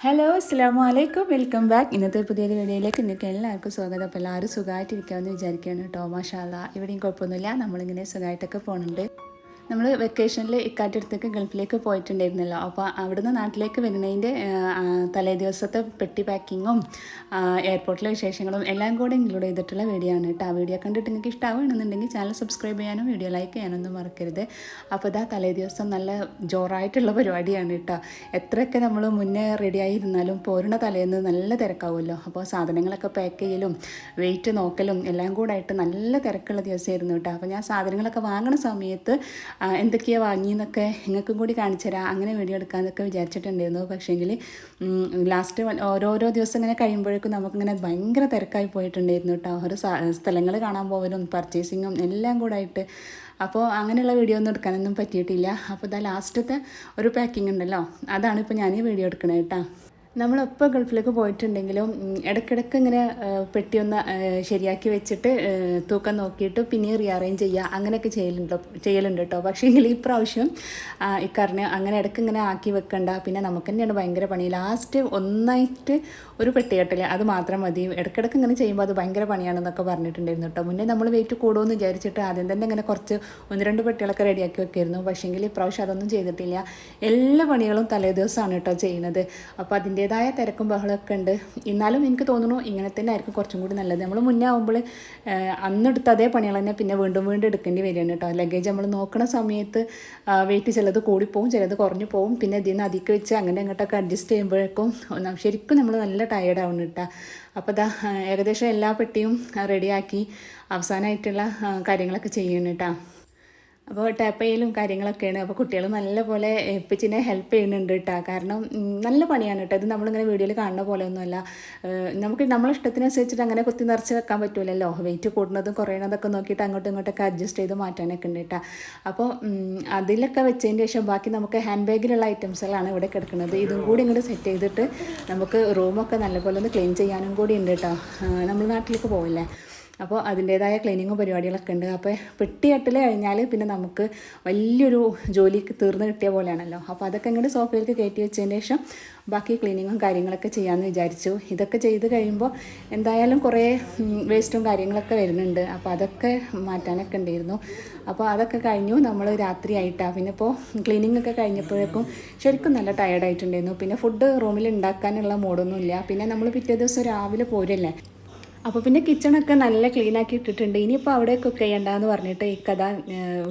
Hello അസ്സാം വലൈക്കും welcome back ഇന്നത്തെ പുതിയൊരു വീഡിയോയിലേക്ക് നിങ്ങൾക്ക് എല്ലാവർക്കും സ്വാഗതം. അപ്പോൾ എല്ലാവരും സുഖമായിട്ടിരിക്കാമെന്ന് വിചാരിക്കുകയാണ് കേട്ടോ. മാഷാല്ല ഇവിടെയും കുഴപ്പമൊന്നുമില്ല. നമ്മളിങ്ങനെ സുഖമായിട്ടൊക്കെ പോകുന്നുണ്ട്. നമ്മൾ വെക്കേഷനിൽ ഇക്കാറ്റടുത്തേക്ക് ഗൾഫിലേക്ക് പോയിട്ടുണ്ടായിരുന്നല്ലോ. അപ്പോൾ അവിടുന്ന് നാട്ടിലേക്ക് വരുന്നതിന്റെ തലേ ദിവസത്തെ പെട്ടി പാക്കിങ്ങും എയർപോർട്ടിലെ വിശേഷങ്ങളും എല്ലാം കൂടെ ഇൻക്ലൂഡ് ചെയ്തിട്ടുള്ള വീഡിയോ ആണ് കേട്ടോ. ആ വീഡിയോ കണ്ടിട്ട് നിങ്ങൾക്ക് ഇഷ്ടമാവുകയാണെന്നുണ്ടെങ്കിൽ ചാനൽ സബ്സ്ക്രൈബ് ചെയ്യാനും വീഡിയോ ലൈക്ക് ചെയ്യാനൊന്നും മറക്കരുത്. അപ്പോൾ ഇതാ തലേ ദിവസം നല്ല ജോറായിട്ടുള്ള പരിപാടിയാണ് കേട്ടോ. എത്രയൊക്കെ നമ്മൾ മുന്നേ റെഡിയായി ഇരുന്നാലും പോരുന്ന തലേന്ന് നല്ല തിരക്കാവുമല്ലോ. അപ്പോൾ സാധനങ്ങളൊക്കെ പാക്ക് ചെയ്യലും വെയിറ്റ് നോക്കലും എല്ലാം കൂടെ ആയിട്ട് നല്ല തിരക്കുള്ള ദിവസമായിരുന്നു കേട്ടോ. അപ്പോൾ ഞാൻ സാധനങ്ങളൊക്കെ വാങ്ങണ സമയത്ത് എന്തൊക്കെയാണ് വാങ്ങിയെന്നൊക്കെ നിങ്ങൾക്കും കൂടി കാണിച്ചു തരാം. അങ്ങനെ വീഡിയോ എടുക്കാമെന്നൊക്കെ വിചാരിച്ചിട്ടുണ്ടായിരുന്നു. പക്ഷേങ്കിൽ ലാസ്റ്റ് ഓരോരോ ദിവസം ഇങ്ങനെ കഴിയുമ്പോഴേക്കും നമുക്കിങ്ങനെ ഭയങ്കര തിരക്കായി പോയിട്ടുണ്ടായിരുന്നു കേട്ടോ. ഓരോ സ്ഥലങ്ങൾ കാണാൻ പോകലും പർച്ചേസിങ്ങും എല്ലാം കൂടെ ആയിട്ട് അപ്പോൾ അങ്ങനെയുള്ള വീഡിയോ ഒന്നും എടുക്കാനൊന്നും പറ്റിയിട്ടില്ല. അപ്പോൾ ഇതാ ലാസ്റ്റത്തെ ഒരു പാക്കിംഗ് ഉണ്ടല്ലോ. അതാണ് ഇപ്പോൾ ഞാൻ വീഡിയോ എടുക്കണേ കേട്ടോ. നമ്മളെപ്പോൾ ഗൾഫിലേക്ക് പോയിട്ടുണ്ടെങ്കിലും ഇടയ്ക്കിടയ്ക്ക് ഇങ്ങനെ പെട്ടിയൊന്ന് ശരിയാക്കി വെച്ചിട്ട് തൂക്കം നോക്കിയിട്ട് പിന്നെ റീഅറേഞ്ച് ചെയ്യുക അങ്ങനെയൊക്കെ ചെയ്യലുണ്ടോ ചെയ്യലുണ്ട് കേട്ടോ പക്ഷേ എങ്കിൽ ഈ പ്രാവശ്യം ഇക്കാറിന് അങ്ങനെ ഇടയ്ക്ക് ഇങ്ങനെ ആക്കി വെക്കണ്ട പിന്നെ നമുക്ക് തന്നെയാണ് ഭയങ്കര പണി. ലാസ്റ്റ് ഒന്നായിട്ട് ഒരു പെട്ടി കെട്ടില്ല അത് മാത്രം മതി. ഇടയ്ക്കിടയ്ക്ക് ഇങ്ങനെ ചെയ്യുമ്പോൾ അത് ഭയങ്കര പണിയാണെന്നൊക്കെ പറഞ്ഞിട്ടുണ്ടായിരുന്നു കേട്ടോ മുന്നേ നമ്മൾ വെയിറ്റ് കൂടുമെന്ന് വിചാരിച്ചിട്ട് ആദ്യം തന്നെ ഇങ്ങനെ കുറച്ച് ഒന്ന് രണ്ട് പെട്ടികളൊക്കെ റെഡിയാക്കി വെക്കായിരുന്നു. പക്ഷേങ്കിൽ ഇപ്രാവശ്യം അതൊന്നും ചെയ്തിട്ടില്ല. എല്ലാ പണികളും തലേ ദിവസമാണ് കേട്ടോ ചെയ്യുന്നത്. അപ്പോൾ അതിന്റേതായ തിരക്കും ബഹളമൊക്കെ ഉണ്ട്. എന്നാലും എനിക്ക് തോന്നുന്നു ഇങ്ങനെ തന്നെ ആയിരിക്കും കുറച്ചും കൂടി നല്ലത്. നമ്മൾ മുന്നേ ആകുമ്പോൾ അന്നെടുത്ത അതേ പണികൾ തന്നെ പിന്നെ വീണ്ടും വീണ്ടും എടുക്കേണ്ടി വരികയാണ് കേട്ടോ. ലഗേജ് നമ്മൾ നോക്കുന്ന സമയത്ത് വെയിറ്റ് ചിലത് കൂടിപ്പോവും ചിലത് കുറഞ്ഞു പോവും. പിന്നെ ഇതിൽ നിന്ന് അധികം വെച്ച് അങ്ങനെ അങ്ങോട്ടൊക്കെ അഡ്ജസ്റ്റ് ചെയ്യുമ്പോഴേക്കും ശരിക്കും നമ്മൾ നല്ല ടയേർഡ് ആവുന്നു കേട്ടോ. അപ്പോൾ ഇതാ ഏകദേശം എല്ലാ പെട്ടിയും റെഡിയാക്കി അവസാനമായിട്ടുള്ള കാര്യങ്ങളൊക്കെ ചെയ്യണം കേട്ടോ. അപ്പോൾ ടാപ്പ് ചെയ്യലും കാര്യങ്ങളൊക്കെയാണ്. അപ്പോൾ കുട്ടികൾ നല്ലപോലെ എപ്പിച്ചിനെ ഹെൽപ്പ് ചെയ്യുന്നുണ്ട് കേട്ടോ കാരണം നല്ല പണിയാണ് കേട്ടോ ഇത് നമ്മളിങ്ങനെ വീഡിയോയിൽ കാണുന്ന പോലെ ഒന്നുമല്ല നമുക്ക് നമ്മളെ ഇഷ്ടത്തിനനുസരിച്ചിട്ട് അങ്ങനെ കുത്തി നിറച്ച് വെക്കാൻ പറ്റൂലല്ലോ. വെയിറ്റ് കൂടുന്നതും കുറയണതൊക്കെ നോക്കിയിട്ട് അങ്ങോട്ടും ഇങ്ങോട്ടൊക്കെ അഡ്ജസ്റ്റ് ചെയ്ത് മാറ്റാനൊക്കെ ഉണ്ട് കേട്ടോ അപ്പോൾ അതിലൊക്കെ വെച്ചതിന് ശേഷം ബാക്കി നമുക്ക് ഹാൻഡ് ബാഗിലുള്ള ഐറ്റംസുകളാണ് ഇവിടെ കിടക്കുന്നത്. ഇതും കൂടി ഇങ്ങോട്ട് സെറ്റ് ചെയ്തിട്ട് നമുക്ക് റൂമൊക്കെ നല്ലപോലെ ഒന്ന് ക്ലീൻ ചെയ്യാനും കൂടി ഉണ്ട് കേട്ടോ നമ്മൾ നാട്ടിലേക്ക് പോവില്ലേ? അപ്പോൾ അതിന്റേതായ ക്ലീനിങ്ങും പരിപാടികളൊക്കെ ഉണ്ട്. അപ്പോൾ പെട്ടിയട്ടൽ കഴിഞ്ഞാൽ പിന്നെ നമുക്ക് വലിയൊരു ജോലിക്ക് തീർന്നു കിട്ടിയ പോലെയാണല്ലോ. അപ്പോൾ അതൊക്കെ ഇങ്ങോട്ട് സോഫയിലേക്ക് കയറ്റി വെച്ചതിന് ശേഷം ബാക്കി ക്ലീനിങ്ങും കാര്യങ്ങളൊക്കെ ചെയ്യാമെന്ന് വിചാരിച്ചു. ഇതൊക്കെ ചെയ്ത് കഴിയുമ്പോൾ എന്തായാലും കുറേ വേസ്റ്റും കാര്യങ്ങളൊക്കെ വരുന്നുണ്ട്. അപ്പോൾ അതൊക്കെ മാറ്റാനൊക്കെ ഉണ്ടായിരുന്നു. അപ്പോൾ അതൊക്കെ കഴിഞ്ഞു. നമ്മൾ രാത്രി ആയിട്ടാണ് പിന്നെ ഇപ്പോൾ ക്ലീനിങ് ഒക്കെ കഴിഞ്ഞപ്പോഴേക്കും ശരിക്കും നല്ല ടയർഡായിട്ടുണ്ടായിരുന്നു പിന്നെ ഫുഡ് റൂമിൽ ഉണ്ടാക്കാനുള്ള മൂഡൊന്നുമില്ല പിന്നെ നമ്മൾ പിറ്റേ ദിവസം രാവിലെ പോരല്ലേ? അപ്പോൾ പിന്നെ കിച്ചണൊക്കെ നല്ല ക്ലീൻ ആക്കി ഇട്ടിട്ടുണ്ട്. ഇനിയിപ്പോൾ അവിടെ കുക്ക് ചെയ്യണ്ടെന്ന് പറഞ്ഞിട്ട് ഈ കഥ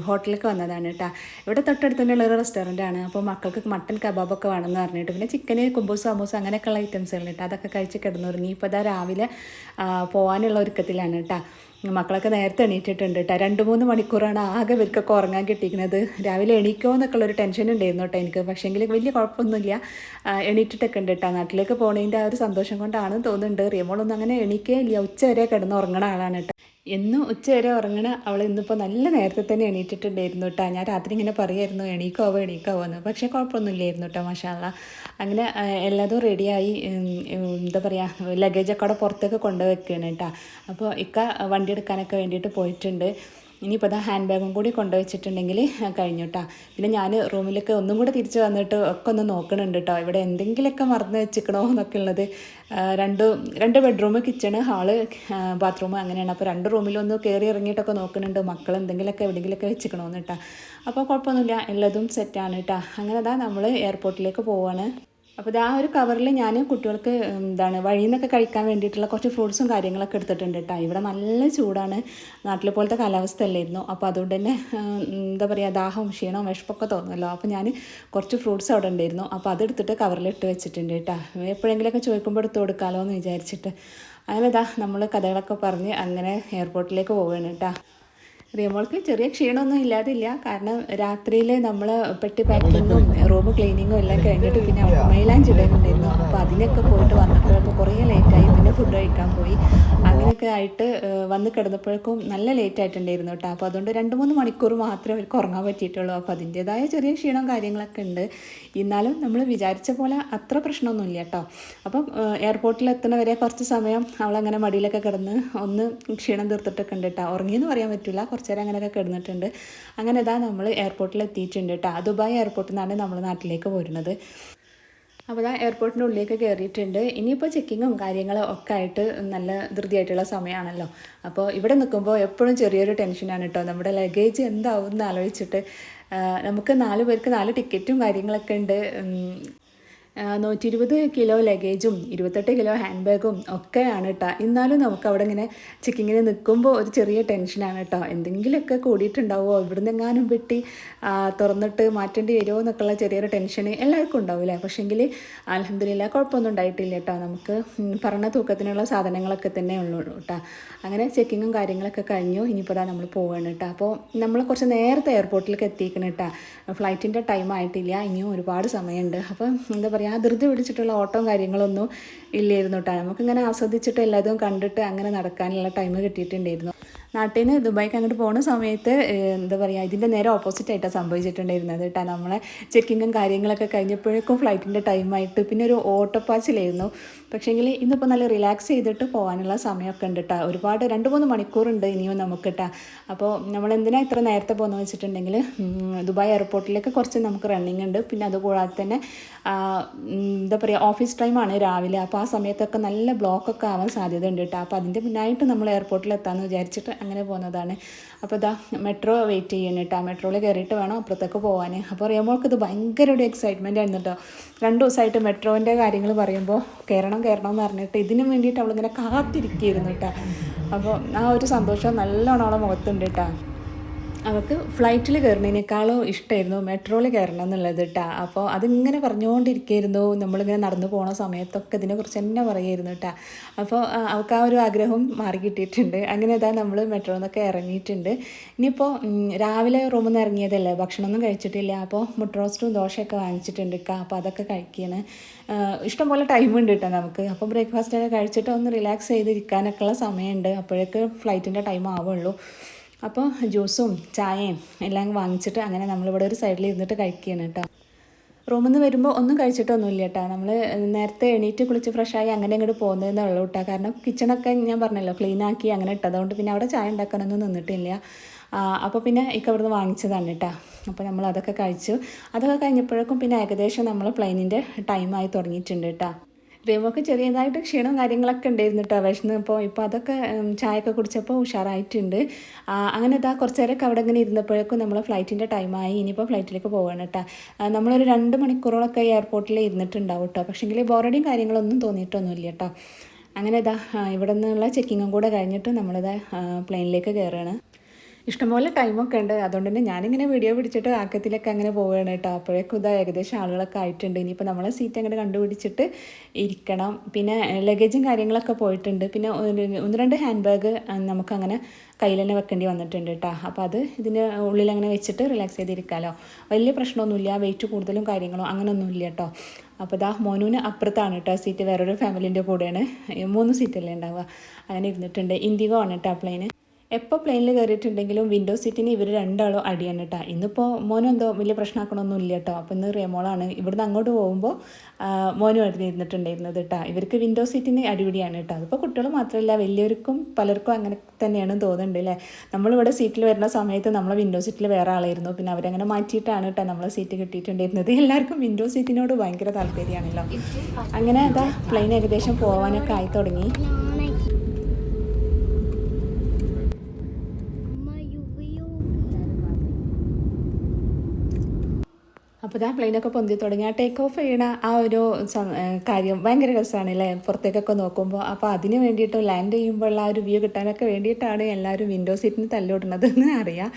ഹോട്ടലിലേക്ക് വന്നതാണ് കേട്ടോ. ഇവിടെ തൊട്ടടുത്ത് തന്നെയുള്ള ഒരു റെസ്റ്റോറന്റ് ആണ്. അപ്പോൾ മക്കൾക്ക് മട്ടൻ കബാബൊക്കെ വേണമെന്ന് പറഞ്ഞിട്ട്. പിന്നെ ചിക്കന് കുബൂസ് സമൂസ അങ്ങനെയൊക്കെയുള്ള ഐറ്റംസുകൾ കേട്ടോ. അതൊക്കെ കഴിച്ച് കിടന്നുറങ്ങി. ഇപ്പോൾ ഇതാ രാവിലെ പോകാനുള്ള ഒരുക്കത്തിലാണ് കേട്ടോ. മക്കളൊക്കെ നേരത്തെ എണീറ്റിട്ടുണ്ട് കേട്ടോ രണ്ട് മൂന്ന് മണിക്കൂറാണ് ആകെ ഇവർക്കൊക്കെ ഉറങ്ങാൻ കിട്ടിയിരിക്കുന്നത്. രാവിലെ എണീക്കോ എന്നൊക്കെ ഒരു ടെൻഷൻ ഉണ്ടായിരുന്നു കേട്ടോ എനിക്ക്. പക്ഷേങ്കിൽ വലിയ കുഴപ്പമൊന്നുമില്ല. എണീറ്റിട്ടൊക്കെ ഉണ്ട് കേട്ടോ നാട്ടിലേക്ക് പോണതിന്റെ ആ ഒരു സന്തോഷം കൊണ്ടാണ് തോന്നുന്നുണ്ട്. റിയമോളൊന്നും അങ്ങനെ എണീക്കേ ഇല്ല. ഉച്ച വരെ കിടന്ന് ഉറങ്ങണ ആളാണ് കേട്ടോ എന്നും ഉച്ച വരെ ഉറങ്ങണ അവൾ ഇന്നിപ്പോൾ നല്ല നേരത്തെ തന്നെ എണീറ്റിട്ടുണ്ടായിരുന്നു കേട്ടോ ഞാൻ രാത്രി ഇങ്ങനെ പറയുമായിരുന്നു എണീക്കാവോ എണീക്കാവോ എന്ന് പക്ഷേ കുഴപ്പമൊന്നുമില്ലായിരുന്നു കേട്ടോ മഷാല അങ്ങനെ എല്ലാതും റെഡിയായി എന്താ പറയുക ലഗേജൊക്കെ അവിടെ പുറത്തേക്ക് കൊണ്ടുവയ്ക്കുകയാണ് കേട്ടോ അപ്പോൾ ഇക്ക വണ്ടി എടുക്കാനൊക്കെ വേണ്ടിയിട്ട് പോയിട്ടുണ്ട്. ഇനിയിപ്പോൾ അതാ ഹാൻഡ് ബാഗും കൂടി കൊണ്ടുവച്ചിട്ടുണ്ടെങ്കിൽ കഴിഞ്ഞു കേട്ടോ പിന്നെ ഞാൻ റൂമിലൊക്കെ ഒന്നും കൂടെ തിരിച്ച് വന്നിട്ട് ഒക്കെ ഒന്ന് നോക്കണുണ്ട് കേട്ടോ ഇവിടെ എന്തെങ്കിലുമൊക്കെ മറന്ന് വെച്ചിക്കണോ എന്നൊക്കെ ഉള്ളത്. രണ്ട് രണ്ട് ബെഡ്റൂം കിച്ചണ് ഹാൾ ബാത്റൂം അങ്ങനെയാണ്. അപ്പോൾ രണ്ട് റൂമിലൊന്ന് കയറി ഇറങ്ങിയിട്ടൊക്കെ നോക്കുന്നുണ്ട് മക്കൾ എന്തെങ്കിലുമൊക്കെ എവിടെയെങ്കിലുമൊക്കെ വെച്ചിക്കണോന്ന് കേട്ടോ അപ്പോൾ കുഴപ്പമൊന്നുമില്ല. എല്ലാതും സെറ്റാണ് കേട്ടോ അങ്ങനെ അതാ നമ്മൾ എയർപോർട്ടിലേക്ക് പോവാണ്. അപ്പോൾ ആ ഒരു കവറിൽ ഞാൻ കുട്ടികൾക്ക് എന്താണ് വഴിയിൽ നിന്നൊക്കെ കഴിക്കാൻ വേണ്ടിയിട്ടുള്ള കുറച്ച് ഫ്രൂട്ട്സും കാര്യങ്ങളൊക്കെ എടുത്തിട്ടുണ്ട് കേട്ടോ ഇവിടെ നല്ല ചൂടാണ്. നാട്ടിലെ പോലത്തെ കാലാവസ്ഥ അല്ലായിരുന്നു. അപ്പോൾ അതുകൊണ്ട് തന്നെ എന്താ പറയുക ദാഹവും ക്ഷീണവും വിഷപ്പൊക്കെ തോന്നുമല്ലോ അപ്പോൾ ഞാൻ കുറച്ച് ഫ്രൂട്ട്സ് അവിടെ ഉണ്ടായിരുന്നു. അപ്പോൾ അതെടുത്തിട്ട് കവറിലിട്ട് വെച്ചിട്ടുണ്ട് കേട്ടോ എപ്പോഴെങ്കിലുമൊക്കെ ചോദിക്കുമ്പോൾ എടുത്ത് കൊടുക്കാമല്ലോ എന്ന് വിചാരിച്ചിട്ട്. അങ്ങനെ ഇതാ നമ്മൾ കഥകളൊക്കെ പറഞ്ഞ് അങ്ങനെ എയർപോർട്ടിലേക്ക് പോവുകയാണ് കേട്ടോ റിയമോൾക്ക് ചെറിയ ക്ഷീണമൊന്നും ഇല്ലാതില്ല. കാരണം രാത്രിയിൽ നമ്മൾ പെട്ടി പാക്കിങ്ങും റൂം ക്ലീനിങ്ങും എല്ലാം കഴിഞ്ഞിട്ട് പിന്നെ മൈലാഞ്ചി ഇടാനുണ്ടായിരുന്നു അപ്പോൾ അതിനൊക്കെ പോയിട്ട് വന്നപ്പോഴൊക്കെ കുറേ ലേറ്റായി പിന്നെ ഫുഡ് കഴിക്കാൻ പോയി. അങ്ങനെയൊക്കെ ആയിട്ട് വന്ന് കിടന്നപ്പോഴേക്കും നല്ല ലേറ്റ് ആയിട്ടുണ്ടായിരുന്നു കേട്ടോ അപ്പോൾ അതുകൊണ്ട് രണ്ട് മൂന്ന് മണിക്കൂർ മാത്രമേ അവർക്ക് ഉറങ്ങാൻ പറ്റിയിട്ടുള്ളൂ. അപ്പോൾ അതിന്റേതായ ചെറിയ ക്ഷീണവും കാര്യങ്ങളൊക്കെ ഉണ്ട്. എന്നാലും നമ്മൾ വിചാരിച്ച പോലെ അത്ര പ്രശ്നമൊന്നുമില്ല കേട്ടോ അപ്പം എയർപോർട്ടിൽ എത്തണവരെ വരെ കുറച്ച് സമയം അവളങ്ങനെ മടിയിലൊക്കെ കിടന്ന് ഒന്ന് ക്ഷീണം തീർത്തിട്ടൊക്കെ ഉണ്ട് കേട്ടോ ഉറങ്ങിയെന്ന് പറയാൻ പറ്റില്ല കുറച്ച് നേരം അങ്ങനെയൊക്കെ കിടന്നിട്ടുണ്ട്. അങ്ങനെ ഇതാ നമ്മൾ എയർപോർട്ടിൽ എത്തിയിട്ടുണ്ട് കേട്ടോ ദുബായ് എയർപോർട്ടിൽ നിന്നാണ് നമ്മൾ നാട്ടിലേക്ക് പോരുന്നത്. അപ്പോൾ ആ എയർപോർട്ടിന്റെ ഉള്ളിലേക്ക് കയറിയിട്ടുണ്ട് ഇനിയിപ്പോൾ ചെക്കിങ്ങും കാര്യങ്ങളും ഒക്കെ ആയിട്ട് നല്ല ധൃതിയായിട്ടുള്ള സമയമാണല്ലോ അപ്പോൾ ഇവിടെ നിൽക്കുമ്പോൾ എപ്പോഴും ചെറിയൊരു ടെൻഷനാണ് കേട്ടോ നമ്മുടെ ലഗേജ് എന്താവും എന്ന് ആലോചിച്ചിട്ട് നമുക്ക് നാല് പേർക്ക് നാല് ടിക്കറ്റും കാര്യങ്ങളൊക്കെ ഉണ്ട്. നൂറ്റി ഇരുപത് കിലോ ലഗേജും ഇരുപത്തെട്ട് കിലോ ഹാൻഡ് ബാഗും ഒക്കെയാണ് കേട്ടോ എന്നാലും നമുക്ക് അവിടെ ഇങ്ങനെ ചെക്കിങ്ങിന് നിൽക്കുമ്പോൾ ഒരു ചെറിയ ടെൻഷനാണ് കേട്ടോ എന്തെങ്കിലുമൊക്കെ കൂടിയിട്ടുണ്ടാവുമോ ഇവിടുന്ന് എങ്ങാനും വെട്ടി തുറന്നിട്ട് മാറ്റേണ്ടി വരുമോ എന്നൊക്കെയുള്ള ചെറിയൊരു ടെൻഷൻ എല്ലാവർക്കും ഉണ്ടാവില്ലേ പക്ഷേങ്കിൽ അലഹമില്ല കുഴപ്പമൊന്നും ഉണ്ടായിട്ടില്ല കേട്ടോ നമുക്ക് പറഞ്ഞ തൂക്കത്തിനുള്ള സാധനങ്ങളൊക്കെ തന്നെ ഉള്ളൂ കേട്ടോ അങ്ങനെ ചെക്കിങ്ങും കാര്യങ്ങളൊക്കെ കഴിഞ്ഞു. ഇനിയിപ്പോൾ നമ്മൾ പോവുകയാണ് കേട്ടോ അപ്പോൾ നമ്മൾ കുറച്ച് നേരത്തെ എയർപോർട്ടിലേക്ക് എത്തിക്കണം കേട്ടോ ഫ്ലൈറ്റിന്റെ ടൈം ആയിട്ടില്ല. ഇനിയും ഒരുപാട് സമയമുണ്ട്. അപ്പം എന്താ പറയുക ആ ധൃതി പിടിച്ചിട്ടുള്ള ഓട്ടവും കാര്യങ്ങളൊന്നും ഇല്ലായിരുന്നു. കേട്ടോ നമുക്കിങ്ങനെ ആസ്വദിച്ചിട്ട് എല്ലാതും കണ്ടിട്ട് അങ്ങനെ നടക്കാനുള്ള ടൈം കിട്ടിയിട്ടുണ്ടായിരുന്നു. നാട്ടിൽ നിന്ന് ദുബായിക്ക് അങ്ങോട്ട് പോകുന്ന സമയത്ത് എന്താ പറയുക ഇതിന്റെ നേരെ ഓപ്പോസിറ്റ് ആയിട്ടാണ് സംഭവിച്ചിട്ടുണ്ടായിരുന്നത് കേട്ടോ നമ്മളെ ചെക്കിങ്ങും കാര്യങ്ങളൊക്കെ കഴിഞ്ഞപ്പോഴേക്കും ഫ്ലൈറ്റിന്റെ ടൈമായിട്ട് പിന്നെ ഒരു ഓട്ടോ പാച്ചിലായിരുന്നു പക്ഷേങ്കിൽ ഇന്നിപ്പോൾ നല്ല റിലാക്സ് ചെയ്തിട്ട് പോകാനുള്ള സമയമൊക്കെ ഉണ്ട് കേട്ടോ ഒരുപാട് രണ്ട് മൂന്ന് മണിക്കൂറുണ്ട് ഇനിയും നമുക്ക് കേട്ടോ അപ്പോൾ നമ്മൾ എന്തിനാ ഇത്ര നേരത്തെ പോകുന്നത് വെച്ചിട്ടുണ്ടെങ്കിൽ ദുബായ് എയർപോർട്ടിലേക്ക് കുറച്ച് നമുക്ക് റണ്ണിങ് ഉണ്ട്. പിന്നെ അതുകൂടാതെ തന്നെ എന്താ പറയുക ഓഫീസ് ടൈമാണ് രാവിലെ. അപ്പോൾ ആ സമയത്തൊക്കെ നല്ല ബ്ലോക്കൊക്കെ ആവാൻ സാധ്യത ഉണ്ട് കേട്ടോ അപ്പോൾ അതിന്റെ മുന്നായിട്ട് നമ്മൾ എയർപോർട്ടിൽ എത്താമെന്ന് വിചാരിച്ചിട്ട് അങ്ങനെ പോകുന്നതാണ്. അപ്പോൾ ഇതാ മെട്രോ വെയിറ്റ് ചെയ്യണം കേട്ടോ മെട്രോയിൽ കയറിയിട്ട് വേണം അപ്പുറത്തേക്ക് പോകാൻ അപ്പോൾ റിയമോൾക്ക് ഇത് ഭയങ്കര ഒരു എക്സൈറ്റ്മെന്റ് ആയിരുന്നു കേട്ടോ രണ്ട് ദിവസമായിട്ട് മെട്രോന്റെ കാര്യങ്ങൾ പറയുമ്പോൾ കയറണം കയറണം എന്ന് പറഞ്ഞിട്ട് ഇതിനു വേണ്ടിയിട്ട് അവളിങ്ങനെ കാത്തിരിക്കുകയായിരുന്നു കേട്ടോ അപ്പോൾ ആ ഒരു സന്തോഷം നല്ലോണം അവളെ മുഖത്തുണ്ട് കേട്ടോ അവൾക്ക് ഫ്ലൈറ്റിൽ കയറുന്നതിനേക്കാളും ഇഷ്ടമായിരുന്നു മെട്രോയിൽ കയറണം എന്നുള്ളത് കേട്ടാ അപ്പോൾ അതിങ്ങനെ പറഞ്ഞുകൊണ്ടിരിക്കുകയായിരുന്നു നമ്മളിങ്ങനെ നടന്നു പോണ സമയത്തൊക്കെ ഇതിനെക്കുറിച്ച് തന്നെ പറയുമായിരുന്നു കേട്ടാ അപ്പോൾ അവൾക്ക് ആ ഒരു ആഗ്രഹം മാറി കിട്ടിയിട്ടുണ്ട്. അങ്ങനെ ഇതാ നമ്മൾ മെട്രോയിൽ നിന്നൊക്കെ ഇറങ്ങിയിട്ടുണ്ട് ഇനിയിപ്പോൾ രാവിലെ റൂമിൽ നിന്ന് ഇറങ്ങിയതല്ലേ ഭക്ഷണമൊന്നും കഴിച്ചിട്ടില്ല. അപ്പോൾ മുട്ട റോസ്റ്റും ദോശയൊക്കെ വാങ്ങിച്ചിട്ടുണ്ട് കേട്ടാ അപ്പോൾ അതൊക്കെ കഴിക്കുകയാണ് ഇഷ്ടംപോലെ ടൈം ഉണ്ട് കേട്ടോ നമുക്ക്. അപ്പോൾ ബ്രേക്ക്ഫാസ്റ്റ് ഒക്കെ കഴിച്ചിട്ട് ഒന്ന് റിലാക്സ് ചെയ്തിരിക്കാനൊക്കെയുള്ള സമയമുണ്ട്. അപ്പോഴേക്ക് ഫ്ലൈറ്റിന്റെ ടൈം ആവുള്ളൂ. അപ്പോൾ ജ്യൂസും ചായയും എല്ലാം വാങ്ങിച്ചിട്ട് അങ്ങനെ നമ്മളിവിടെ ഒരു സൈഡിൽ ഇരുന്നിട്ട് കഴിക്കുകയാണ് കേട്ടോ. റൂമിൽ നിന്ന് വരുമ്പോൾ ഒന്നും കഴിച്ചിട്ടൊന്നുമില്ല കേട്ടോ. നമ്മൾ നേരത്തെ എണീറ്റ് കുളിച്ച് ഫ്രഷായി അങ്ങനെ അങ്ങോട്ട് പോകുന്നതെന്നേ ഉള്ളൂ കേട്ടോ. കാരണം കിച്ചണൊക്കെ ഞാൻ പറഞ്ഞല്ലോ ക്ലീൻ ആക്കി അങ്ങനെ ഇട്ടതുകൊണ്ട് പിന്നെ അവിടെ ചായ ഉണ്ടാക്കാനൊന്നും നിന്നിട്ടില്ല. അപ്പോൾ പിന്നെ ഇക്ക വാങ്ങിച്ചതാണ് കേട്ടോ. അപ്പോൾ നമ്മൾ അതൊക്കെ കഴിച്ചു. അതൊക്കെ കഴിഞ്ഞപ്പോഴേക്കും പിന്നെ ഏകദേശം നമ്മൾ പ്ലെയിനിന്റെ ടൈമായി തുടങ്ങിയിട്ടുണ്ട് കേട്ടോ. റീമൊക്കെ ചെറിയതായിട്ട് ക്ഷീണവും കാര്യങ്ങളൊക്കെ ഉണ്ടായിരുന്നു കേട്ടോ വിഷന്ന് ഇപ്പോൾ ഇപ്പോൾ അതൊക്കെ ചായയൊക്കെ കുടിച്ചപ്പോൾ ഉഷാറായിട്ടുണ്ട്. അങ്ങനെ ഇതാ കുറച്ച് നേരമൊക്കെ അവിടെ ഇങ്ങനെ ഇരുന്നപ്പോഴേക്കും നമ്മൾ ഫ്ലൈറ്റിന്റെ ടൈമായി. ഇനിയിപ്പോൾ ഫ്ലൈറ്റിലേക്ക് പോകണം കേട്ടോ നമ്മളൊരു രണ്ട് മണിക്കൂറോളൊക്കെ എയർപോർട്ടിൽ ഇരുന്നിട്ടുണ്ടാവും കേട്ടോ പക്ഷേങ്കിൽ ബോറടിയും കാര്യങ്ങളൊന്നും തോന്നിയിട്ടൊന്നുമില്ല കേട്ടോ അങ്ങനെ ഇതാ ഇവിടെ നിന്നുള്ള ചെക്കിങ്ങും കൂടെ കഴിഞ്ഞിട്ട് നമ്മളിതാ പ്ലെയിനിലേക്ക് കയറുകയാണ് ഇഷ്ടംപോലെ ടൈമൊക്കെ ഉണ്ട്. അതുകൊണ്ട് തന്നെ ഞാനിങ്ങനെ വീഡിയോ പിടിച്ചിട്ട് ആക്കത്തിലൊക്കെ അങ്ങനെ പോവുകയാണ് കേട്ടോ. അപ്പോഴേക്കും ഇതാ ഏകദേശം ആളുകളൊക്കെ ആയിട്ടുണ്ട്. ഇനിയിപ്പോൾ നമ്മളെ സീറ്റ് അങ്ങനെ കണ്ടുപിടിച്ചിട്ട് ഇരിക്കണം. പിന്നെ ലഗേജും കാര്യങ്ങളൊക്കെ പോയിട്ടുണ്ട്. പിന്നെ ഒന്ന് രണ്ട് ഹാൻഡ് ബാഗ് നമുക്കങ്ങനെ കയ്യിൽ തന്നെ വെക്കേണ്ടി വന്നിട്ടുണ്ട് കേട്ടോ. അപ്പോൾ അത് ഇതിന് ഉള്ളിൽ അങ്ങനെ വെച്ചിട്ട് റിലാക്സ് ചെയ്തിരിക്കാമല്ലോ വലിയ പ്രശ്നമൊന്നുമില്ല. വെയിറ്റ് കൂടുതലും കാര്യങ്ങളോ അങ്ങനെയൊന്നുമില്ല കേട്ടോ. അപ്പോൾ ഇതാ മോനുവിന് അപ്പുറത്താണ് കേട്ടോ സീറ്റ് വേറൊരു ഫാമിലിന്റെ കൂടെയാണ്. മൂന്ന് സീറ്റല്ലേ ഉണ്ടാവുക. അങ്ങനെ ഇരുന്നിട്ടുണ്ട്. ഇൻഡിഗോ ആണ് കേട്ടോ പ്ലെയിന് എപ്പോൾ പ്ലെയിനിൽ കയറിയിട്ടുണ്ടെങ്കിലും വിൻഡോ സീറ്റിന് ഇവർ രണ്ടാളോ അടിയാണ് കേട്ടോ ഇന്നിപ്പോൾ മോനും എന്തോ വലിയ പ്രശ്നമാക്കണമൊന്നും ഇല്ല കേട്ടോ അപ്പോൾ ഇന്ന് റിയമോളാണ്. ഇവിടുന്ന് അങ്ങോട്ട് പോകുമ്പോൾ മോനും ഇരുന്നിട്ടുണ്ടായിരുന്നത് കേട്ടോ ഇവർക്ക് വിൻഡോ സീറ്റിന് അടിപിടിയാണ് കേട്ടോ അതിപ്പോൾ കുട്ടികൾ മാത്രമല്ല വലിയവർക്കും പലർക്കും അങ്ങനെ തന്നെയാണ് തോന്നുന്നുണ്ട് അല്ലേ നമ്മളിവിടെ സീറ്റിൽ വരുന്ന സമയത്ത് നമ്മളെ വിൻഡോ സീറ്റിൽ വേറെ ആളായിരുന്നു. പിന്നെ അവരങ്ങനെ മാറ്റിയിട്ടാണ് കേട്ടോ നമ്മളെ സീറ്റ് കിട്ടിയിട്ടുണ്ടായിരുന്നത്. എല്ലാവർക്കും വിൻഡോ സീറ്റിനോട് ഭയങ്കര താല്പര്യമാണല്ലോ. അങ്ങനെ അതാ പ്ലെയിൻ ഏകദേശം പോകാനൊക്കെ ആയി തുടങ്ങി. അപ്പോൾ ഞാൻ പ്ലെയിനൊക്കെ പൊന്തി തുടങ്ങി. ആ ടേക്ക് ഓഫ് ചെയ്യണ ആ ഒരു കാര്യം ഭയങ്കര രസമാണ് അല്ലേ പുറത്തേക്കൊക്കെ നോക്കുമ്പോൾ അപ്പോൾ അതിന് വേണ്ടിയിട്ട് ലാൻഡ് ചെയ്യുമ്പോഴുള്ള ആ ഒരു വ്യൂ കിട്ടാനൊക്കെ വേണ്ടിയിട്ടാണ് എല്ലാവരും വിൻഡോ സീറ്റിന് തല്ലോടുന്നതെന്ന് അറിയാം.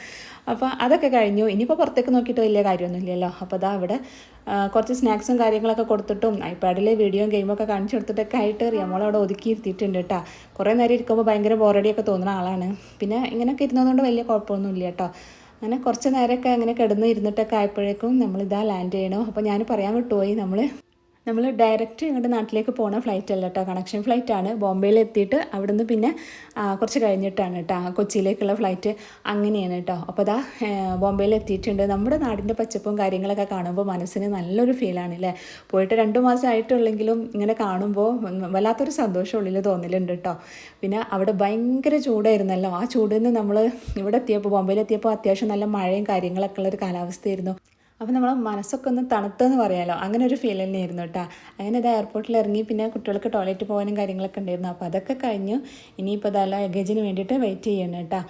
അപ്പോൾ അതൊക്കെ കഴിഞ്ഞു. ഇനിയിപ്പോൾ പുറത്തേക്ക് നോക്കിയിട്ട് വലിയ കാര്യമൊന്നുമില്ലല്ലോ അപ്പോൾ അതാ അവിടെ കുറച്ച് സ്നാക്സും കാര്യങ്ങളൊക്കെ കൊടുത്തിട്ടും ഐപാഡിൽ വീഡിയോയും ഗെയിമൊക്കെ കാണിച്ചു കൊടുത്തിട്ടൊക്കെ ആയിട്ട് നമ്മളവിടെ ഒതുക്കി ഇരുത്തിയിട്ടുണ്ട് കേട്ടോ കുറേ നേരം ഇരിക്കുമ്പോൾ ഭയങ്കര ബോറടിയൊക്കെ തോന്നുന്ന ആളാണ്. പിന്നെ ഇങ്ങനെയൊക്കെ ഇരുന്നതുകൊണ്ട് വലിയ കുഴപ്പമൊന്നുമില്ല കേട്ടോ അങ്ങനെ കുറച്ച് നേരമൊക്കെ അങ്ങനെ കിടന്ന് ഇരുന്നിട്ടൊക്കെ ആയപ്പോഴേക്കും നമ്മളിതാ ലാൻഡ് ചെയ്യണോ. അപ്പോൾ ഞാൻ പറയാൻ വിട്ടുപോയി നമ്മൾ നമ്മൾ ഡയറക്റ്റ് ഇങ്ങോട്ട് നാട്ടിലേക്ക് പോകുന്ന ഫ്ലൈറ്റ് അല്ല കേട്ടോ കണക്ഷൻ ഫ്ലൈറ്റ് ആണ്. ബോംബെയിൽ എത്തിയിട്ട് അവിടുന്ന് പിന്നെ കുറച്ച് കഴിഞ്ഞിട്ടാണ് കേട്ടോ കൊച്ചിയിലേക്കുള്ള ഫ്ലൈറ്റ് അങ്ങനെയാണ് കേട്ടോ അപ്പോൾ അതാ ബോംബെയിൽ എത്തിയിട്ടുണ്ട്. നമ്മുടെ നാടിന്റെ പച്ചപ്പും കാര്യങ്ങളൊക്കെ കാണുമ്പോൾ മനസ്സിന് നല്ലൊരു ഫീലാണ് അല്ലേ പോയിട്ട് രണ്ട് മാസം ആയിട്ടുള്ളെങ്കിലും ഇങ്ങനെ കാണുമ്പോൾ വല്ലാത്തൊരു സന്തോഷം ഉള്ളിൽ തോന്നലുണ്ട് കേട്ടോ പിന്നെ അവിടെ ഭയങ്കര ചൂടായിരുന്നല്ലോ. ആ ചൂടിൽ നിന്ന് നമ്മൾ ഇവിടെ എത്തിയപ്പോൾ ബോംബെയിൽ എത്തിയപ്പോൾ അത്യാവശ്യം നല്ല മഴയും കാര്യങ്ങളൊക്കെ ഉള്ളൊരു കാലാവസ്ഥയായിരുന്നു. അപ്പോൾ നമ്മൾ മനസ്സൊക്കെ ഒന്ന് തണുത്തെന്ന് പറയാമല്ലോ അങ്ങനെ ഒരു ഫീൽ തന്നെയായിരുന്നു കേട്ടോ അങ്ങനെ ഇത് എയർപോർട്ടിൽ ഇറങ്ങി പിന്നെ കുട്ടികൾക്ക് ടോയ്ലറ്റ് പോകാനും കാര്യങ്ങളൊക്കെ ഉണ്ടായിരുന്നു. അപ്പോൾ അതൊക്കെ കഴിഞ്ഞു. ഇനിയിപ്പോൾ അതല്ല ലഗേജിന് വേണ്ടിയിട്ട് വെയിറ്റ് ചെയ്യണം കേട്ടോ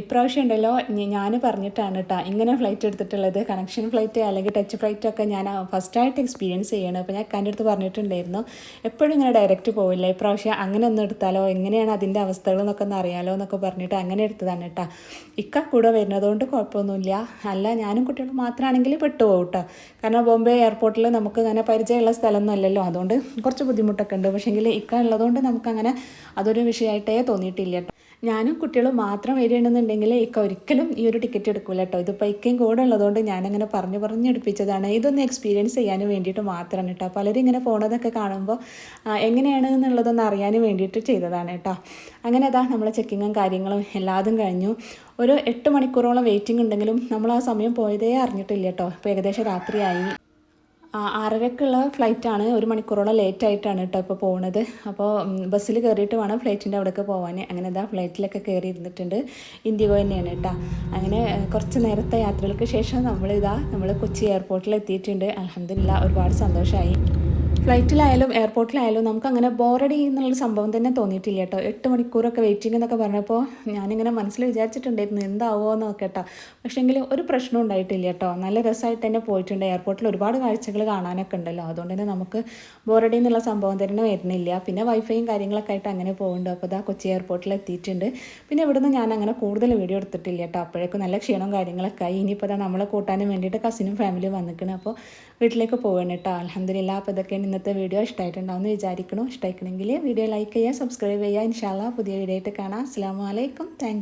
ഇപ്രാവശ്യം ഉണ്ടല്ലോ ഞാൻ പറഞ്ഞിട്ടാണ് കേട്ടോ ഇങ്ങനെ ഫ്ലൈറ്റ് എടുത്തിട്ടുള്ളത്. കണക്ഷൻ ഫ്ലൈറ്റ് അല്ലെങ്കിൽ ടച്ച് ഫ്ലൈറ്റ് ഒക്കെ ഞാൻ ഫസ്റ്റായിട്ട് എക്സ്പീരിയൻസ് ചെയ്യണം. അപ്പോൾ ഞാൻ കണ്ടെടുത്ത് അടുത്ത് പറഞ്ഞിട്ടുണ്ടായിരുന്നു. എപ്പോഴും ഇങ്ങനെ ഡയറക്റ്റ് പോവില്ല. ഇപ്രാവശ്യം അങ്ങനെ ഒന്ന് എടുത്താലോ എങ്ങനെയാണ് അതിന്റെ അവസ്ഥകൾ എന്നൊക്കെ ഒന്ന് അറിയാലോ എന്നൊക്കെ പറഞ്ഞിട്ട് അങ്ങനെ എടുത്തതാണ് കേട്ടോ ഇക്ക കൂടെ വരുന്നതുകൊണ്ട് കുഴപ്പമൊന്നുമില്ല. അല്ല ഞാനും കുട്ടികളും മാത്രമാണെങ്കിൽ പെട്ടുപോകും കേട്ടോ കാരണം ബോംബെ എയർപോർട്ടിൽ നമുക്ക് അങ്ങനെ പരിചയമുള്ള സ്ഥലമൊന്നും അല്ലല്ലോ. അതുകൊണ്ട് കുറച്ച് ബുദ്ധിമുട്ടൊക്കെ ഉണ്ട്. പക്ഷേങ്കിൽ ഇക്ക ഉള്ളതുകൊണ്ട് നമുക്കങ്ങനെ അതൊരു വിഷയമായിട്ടേ തോന്നിയിട്ടില്ല കേട്ടോ ഞാനും കുട്ടികളും മാത്രം വരികയാണെന്നുണ്ടെങ്കിൽ ഇക്ക ഒരിക്കലും ഈ ഒരു ടിക്കറ്റ് എടുക്കില്ല കേട്ടോ ഇതിപ്പോൾ ഇക്കയും കൂടെ ഉള്ളതുകൊണ്ട് ഞാനങ്ങനെ പറഞ്ഞു പറഞ്ഞു എടുപ്പിച്ചതാണ്. ഇതൊന്ന് എക്സ്പീരിയൻസ് ചെയ്യാനും വേണ്ടിയിട്ട് മാത്രമാണ് കേട്ടോ പലരും ഇങ്ങനെ പോണതൊക്കെ കാണുമ്പോൾ എങ്ങനെയാണ് എന്നുള്ളതൊന്ന് അറിയാനും വേണ്ടിയിട്ട് ചെയ്തതാണ് കേട്ടോ അങ്ങനെ അതാ നമ്മളെ ചെക്കിങ്ങും കാര്യങ്ങളും എല്ലാതും കഴിഞ്ഞു. ഒരു എട്ട് മണിക്കൂറോളം വെയിറ്റിംഗ് ഉണ്ടെങ്കിലും നമ്മൾ ആ സമയം പോയതേ അറിഞ്ഞിട്ടില്ല കേട്ടോ ഇപ്പോൾ ഏകദേശം രാത്രിയായി. ആറരക്കുള്ള ഫ്ലൈറ്റാണ്. ഒരു മണിക്കൂറോളം ലേറ്റ് ആയിട്ടാണ് കേട്ടോ ഇപ്പോൾ പോകുന്നത് അപ്പോൾ ബസ്സിൽ കയറിയിട്ട് വേണം ഫ്ലൈറ്റിന്റെ അവിടേക്ക് പോകാൻ അങ്ങനെ ഇതാ ഫ്ലൈറ്റിലൊക്കെ കയറി ഇരുന്നിട്ടുണ്ട് ഇൻഡിഗോ തന്നെയാണ് കേട്ടോ അങ്ങനെ കുറച്ച് നേരത്തെ യാത്രകൾക്ക് ശേഷം നമ്മൾ ഇതാ നമ്മൾ കൊച്ചി എയർപോർട്ടിൽ എത്തിയിട്ടുണ്ട് അലഹമില്ല ഒരുപാട് സന്തോഷമായി ഫ്ലൈറ്റിലായാലും എയർപോർട്ടിലായാലും നമുക്ക് അങ്ങനെ ബോറടി എന്നുള്ളൊരു സംഭവം തന്നെ തോന്നിയിട്ടില്ല കേട്ടോ. എട്ട് മണിക്കൂറൊക്കെ വെയിറ്റിംഗ് എന്നൊക്കെ പറഞ്ഞപ്പോൾ ഞാനിങ്ങനെ മനസ്സിൽ വിചാരിച്ചിട്ടുണ്ടായിരുന്നു എന്താവോ എന്നൊക്കെ കേട്ടോ പക്ഷേങ്കിൽ ഒരു പ്രശ്നം ഉണ്ടായിട്ടില്ല കേട്ടോ. നല്ല രസമായിട്ട് തന്നെ പോയിട്ടുണ്ട്. എയർപോർട്ടിൽ ഒരുപാട് കാഴ്ചകൾ കാണാനൊക്കെ ഉണ്ടല്ലോ. അതുകൊണ്ട് തന്നെ നമുക്ക് ബോറടി എന്നുള്ള സംഭവം തന്നെ വരുന്നില്ല. പിന്നെ വൈഫൈയും കാര്യങ്ങളൊക്കെ ആയിട്ട് അങ്ങനെ പോകുന്നുണ്ട് അപ്പോൾ ഇതാ കൊച്ചി എയർപോർട്ടിൽ എത്തിയിട്ടുണ്ട്. പിന്നെ ഇവിടുന്ന് ഞാൻ അങ്ങനെ കൂടുതൽ വീഡിയോ എടുത്തിട്ടില്ല കേട്ടോ. അപ്പോഴേക്കും നല്ല ക്ഷീണവും കാര്യങ്ങളൊക്കെ ആയി. ഇനിയിപ്പോൾ അതാ നമ്മളെ കൂട്ടാനും വേണ്ടിയിട്ട് കസിനും ഫാമിലിയും വന്നിക്കണം. അപ്പോൾ വീട്ടിലേക്ക് പോകണം കേട്ടോ. അലഹദില്ല അപ്പോൾ ഇതൊക്കെയാണ് ഇന്നത്തെ വീഡിയോ ഇഷ്ടമായിട്ടുണ്ടാവും എന്ന് വിചാരിക്കണം ഇഷ്ടമായിക്കണമെങ്കിൽ വീഡിയോ ലൈക്ക് ചെയ്യുക സബ്സ്ക്രൈബ് ചെയ്യുക. ഇൻഷാല്ല പുതിയ വീഡിയോ ആയിട്ട് കാണാം. അസ്സാം വലൈക്കും താങ്ക്